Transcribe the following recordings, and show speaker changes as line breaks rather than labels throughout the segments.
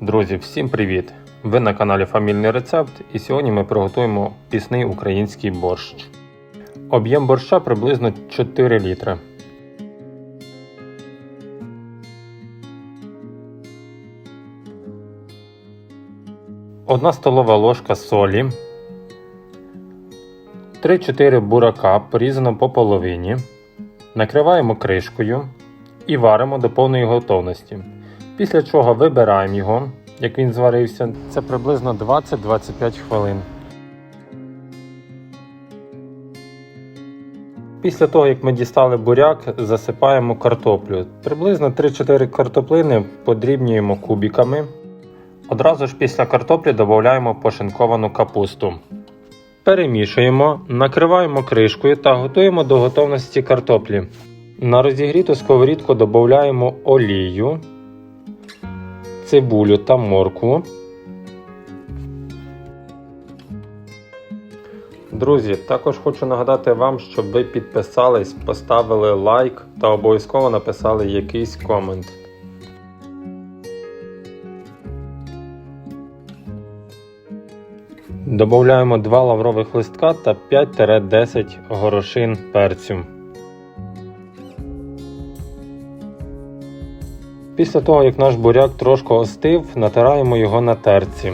Друзі, всім привіт! Ви на каналі Фамільний Рецепт і сьогодні ми приготуємо пісний український борщ. Об'єм борща приблизно 4 літри. Одна столова ложка солі, 3-4 бурака порізано по половині. Накриваємо кришкою і варимо до повної готовності. Після чого вибираємо його, як він зварився. Це приблизно 20-25 хвилин. Після того, як ми дістали буряк, засипаємо картоплю. Приблизно 3-4 картоплини подрібнюємо кубиками. Одразу ж після картоплі додаємо пошинковану капусту. Перемішуємо, накриваємо кришкою та готуємо до готовності картоплі. На розігріту сковорідку додаємо олію, цибулю та моркву. Друзі, також хочу нагадати вам, щоб ви підписались, поставили лайк та обов'язково написали якийсь комент. Добавляємо 2 лаврових листка та 5-10 горошин перцю. Після того, як наш буряк трошки остив, натираємо його на терці.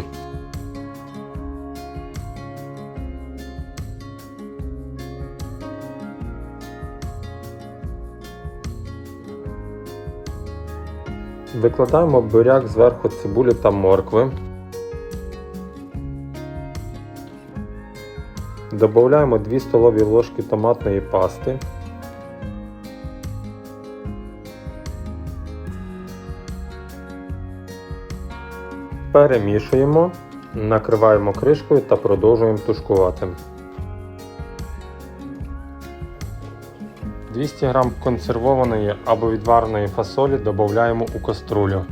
Викладаємо буряк зверху цибулі та моркви. Добавляємо 2 столові ложки томатної пасти. Перемішуємо, накриваємо кришкою та продовжуємо тушкувати. 200 г консервованої або відвареної фасолі додаємо у каструлю.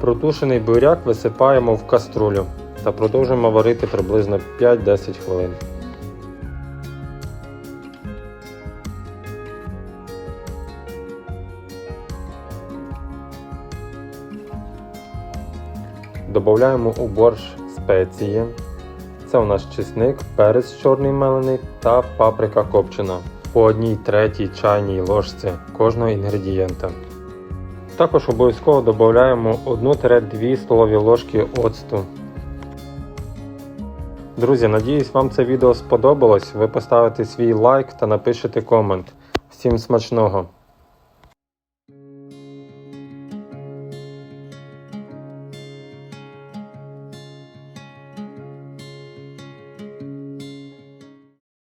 Протушений буряк висипаємо в каструлю та продовжуємо варити приблизно 5-10 хвилин. Додаємо у борщ спеції. Це у нас чесник, перець чорний мелений та паприка копчена по 1 третій чайній ложці кожного інгредієнта. Також обов'язково додаємо 1-2 столові ложки оцту. Друзі, надіюсь вам це відео сподобалось. Ви поставите свій лайк та напишете комент. Всім смачного!